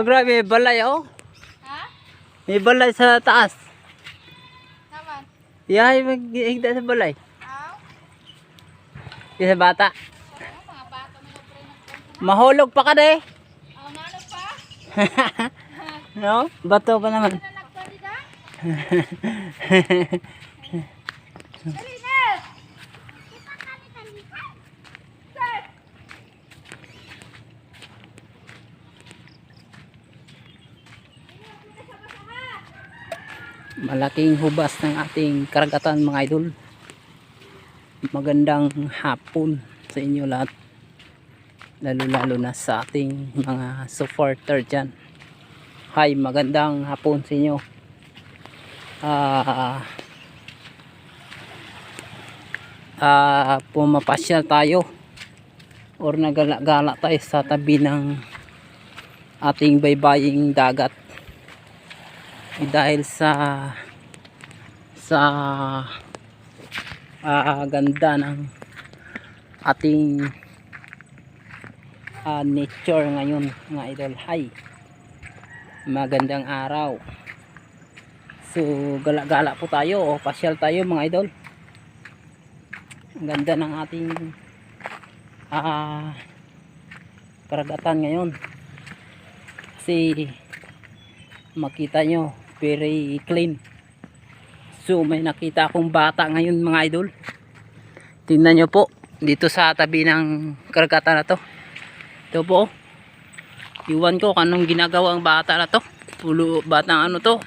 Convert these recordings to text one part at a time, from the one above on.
Oh, grabe, may balay oh. Ha? May balay sa taas. Naman. Yahay, maghigda sa balay. Aw. Yung sa bata. Ano, mga bata may Mahulog pa ka de. Oh, nano pa? no? Bato pa naman. Da? Dali na! Kita kami kanina. Sir! Malaking hubas ng ating karagatan mga idol. Magandang hapon sa inyo lahat. Lalo-lalo na sa ating mga supporter dyan. Hi, magandang hapon sa inyo. Ah... ah pumapasyal tayo or nagala-gala tayo sa tabi ng ating baybaying dagat Dahil sa sa ah, ganda ng ating ah, nature ngayon mga idol. Hi magandang araw. So gala-gala po tayo. O pasyal tayo mga idol. Ang ganda ng ating ah, karagatan ngayon. Kasi makita nyo very clean. So may nakita akong bata ngayon mga idol. Tingnan nyo po dito sa tabi ng karagatan na to. Ito po iwan ko kung anong ginagawa ang bata na to. Pulo, batang ano to?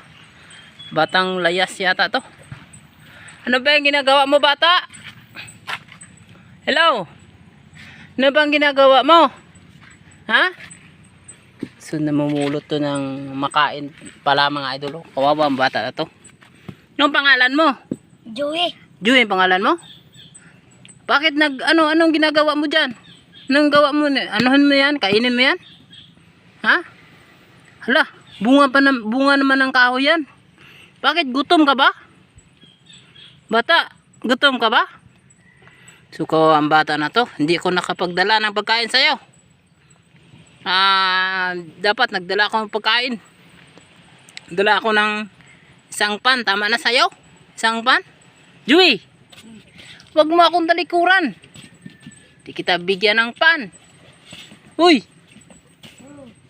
Batang layas yata to. Ano ba yung ginagawa mo bata? Hello? Ano ba ang ginagawa mo? Ha So namumulot to ng makain pala mga idol. Kawawa ang bata na to. Anong pangalan mo? Joey. Joy ang pangalan mo? Bakit nag ano anong ginagawa mo diyan? Anong gawa mo? Anuhan mo 'yan? Kainin mo 'yan? Ha? Hala, bunga pa na, bunga naman ng kahoy 'yan. Bakit gutom ka ba? Bata, gutom ka ba? Kawawa ang bata na to. Hindi ko nakapagdala ng pagkain sa'yo. Ah, dapat nagdala ako ng pagkain. Dala ako ng isang pan. Tama na sa'yo? Isang pan? Joey! Huwag mo akong talikuran. Di kita bigyan ng pan. Uy!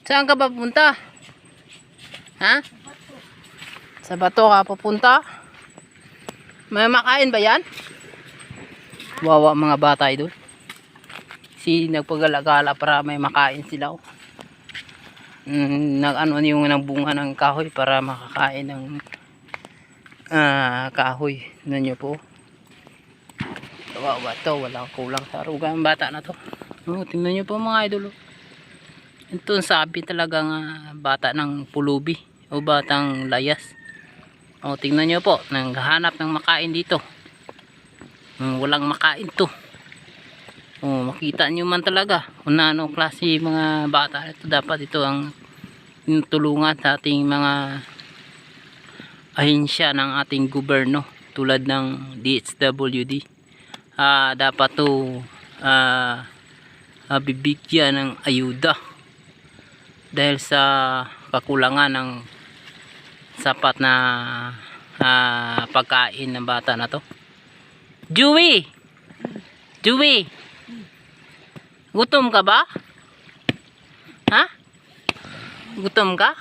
Saan ka ba pupunta? Ha? Sa bato ka pupunta? May makain ba yan? Wawa mga bata idol si nagpagalagala para may makain sila oh. mm, nag ano yung ng bunga ng kahoy para makakain ng ah, kahoy. Na nyo po? Kawawa to wala kulang sa aruga ang bata na to. Oh, tingnan nyo po mga idol oh. ito sabi talagang ah, bata ng pulubi o batang layas. Oh, tingnan nyo po nanghahanap ng makain dito. Hmm, walang makain to Oh, makita nyo man talaga kung anong klase mga bata. Ito dapat ito ang tulungan sa ating mga ahensya ng ating gobyerno tulad ng DHWD ah, dapat to ah, ah, bibigyan ng ayuda dahil sa kakulangan ng sapat na ah, pagkain ng bata na to. Dewey Dewey Gutom ka ba? Ha? Gutom ka?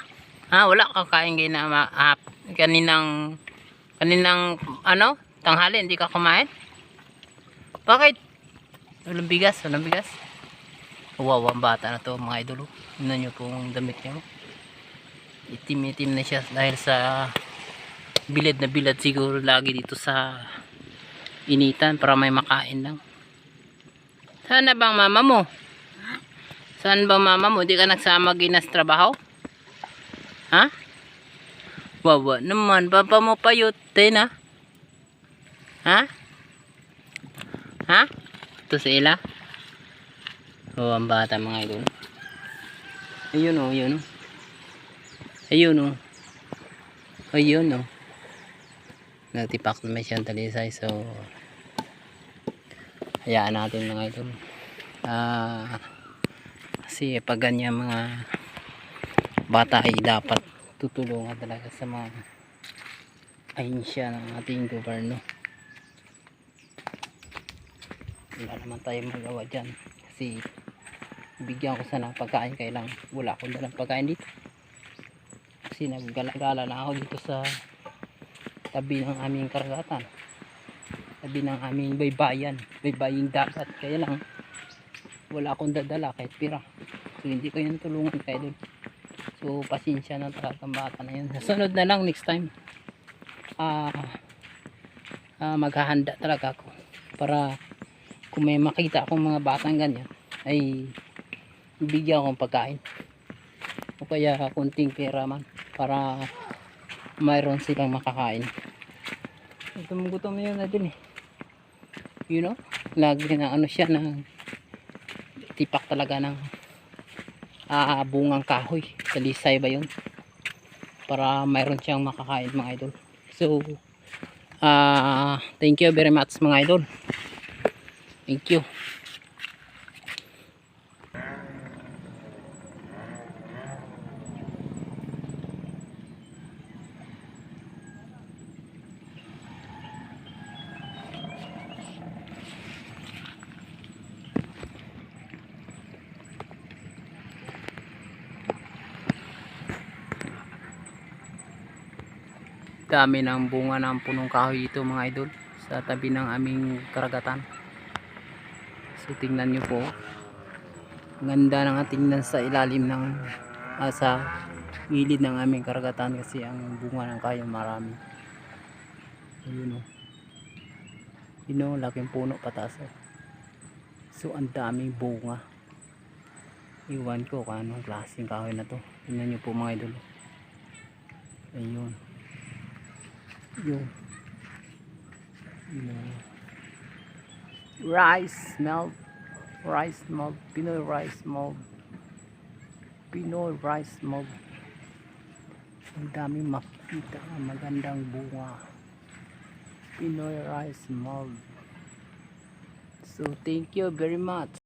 Ha, wala ka kain na ma- ah, kaninang kaninang ano, tanghali hindi ka kumain? Bakit? Walang bigas, walang bigas. Wawa ang bata na to mga idolo. Tingnan niyo po ang damit niya. oh. Itim-itim na siya dahil sa bilad na bilad siguro lagi dito sa initan para may makain lang. Saan na bang mama mo? Saan bang mama mo? Di ka nagsama ginas trabaho? Ha? Wawa naman. Papa mo payot. Din ha? Ha? Ha? Ito sila? Oo, ang bata mga idol. Ayun o, ayun o. Ayun o. Ayun o. Natipak naman siyang talisay. So, hayaan natin mga idol. Ah kasi pag ganyan mga bata ay dapat tutulungan talaga sa mga ahensya ng ating gobyerno. Wala naman tayo magawa dyan. Kasi bigyan ko sana pagkain. Kailang wala akong dalang pagkain dito. Kasi naggala-gala na ako dito sa tabi ng aming karagatan tabi ng aming baybayan baybaying dagat. Kaya lang wala akong dadala kahit pira. So hindi ko yun tulungan kayo dun so pasensya na talagang bata na sa sunod na lang next time. Ah ah, maghahanda talaga ako para kung may makita akong mga batang ganyan ay bigyan akong pagkain. O kaya kunting pera man para mayroon silang makakain. Gutom gutom yun na din eh you know lagi na ano siya na tipak talaga ng ah, bungang kahoy. Salisay ba yun? Para mayroon siyang makakain mga idol. So ah thank you very much mga idol. Thank you dami ng bunga ng punong kahoy ito mga idol sa tabi ng aming karagatan. So tingnan nyo po. Ganda ng tingnan sa ilalim ng ah, sa gilid ng aming karagatan kasi ang bunga ng kahoy marami. Ayun o yun o laking puno pataas o so ang daming bunga. Iwan ko kung anong klaseng kahoy na to. Tingnan nyo po mga idol. Ayun yung yung rice melt rice malt Pinoy rice malt Pinoy rice malt ang daming makita ang magandang bunga. Pinoy rice malt so thank you very much